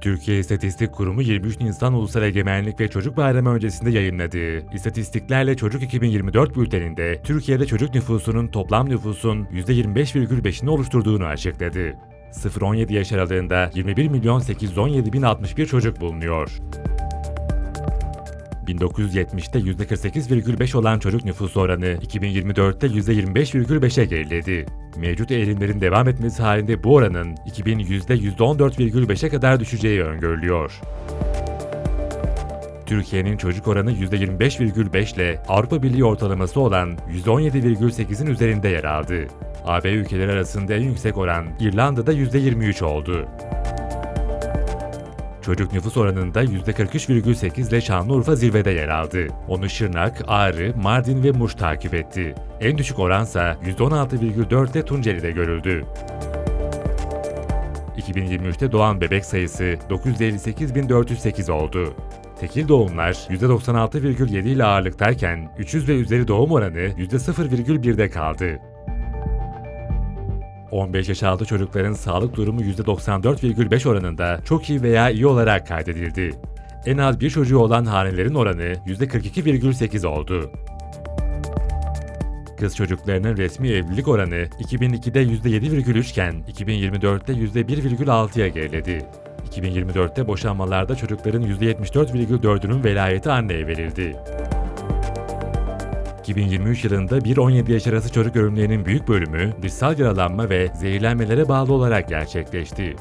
Türkiye İstatistik Kurumu 23 Nisan Ulusal Egemenlik ve Çocuk Bayramı öncesinde yayınladığı İstatistiklerle Çocuk 2024 bülteninde Türkiye'de çocuk nüfusunun toplam nüfusun %25,5'ini oluşturduğunu açıkladı. 0-17 yaş aralığında 21 milyon 817 bin 61 çocuk bulunuyor. 1970'te %48,5 olan çocuk nüfusu oranı 2024'te %25,5'e geriledi. Mevcut eğilimlerin devam etmesi halinde bu oranın 2100'de %14,5'e kadar düşeceği öngörülüyor. Türkiye'nin çocuk oranı %25,5 ile Avrupa Birliği ortalaması olan %17,8'in üzerinde yer aldı. AB ülkeleri arasında en yüksek oran İrlanda'da %23 oldu. Çocuk nüfus oranında %43,8 ile Şanlıurfa zirvede yer aldı. Onu Şırnak, Ağrı, Mardin ve Muş takip etti. En düşük oransa %16,4 ile Tunceli'de görüldü. 2023'te doğan bebek sayısı 958.408 oldu. Tekil doğumlar %96,7 ile ağırlıktayken 300 ve üzeri doğum oranı %0,1'de kaldı. 15 yaş altı çocukların sağlık durumu %94,5 oranında çok iyi veya iyi olarak kaydedildi. En az bir çocuğu olan hanelerin oranı %42,8 oldu. Kız çocuklarının resmi evlilik oranı 2002'de %7,3 iken 2024'te %1,6'ya geriledi. 2024'te boşanmalarda çocukların %74,4'ünün velayeti anneye verildi. 2023 yılında 1-17 yaş arası çocuk ölümlerinin büyük bölümü dışsal yaralanma ve zehirlenmelere bağlı olarak gerçekleşti.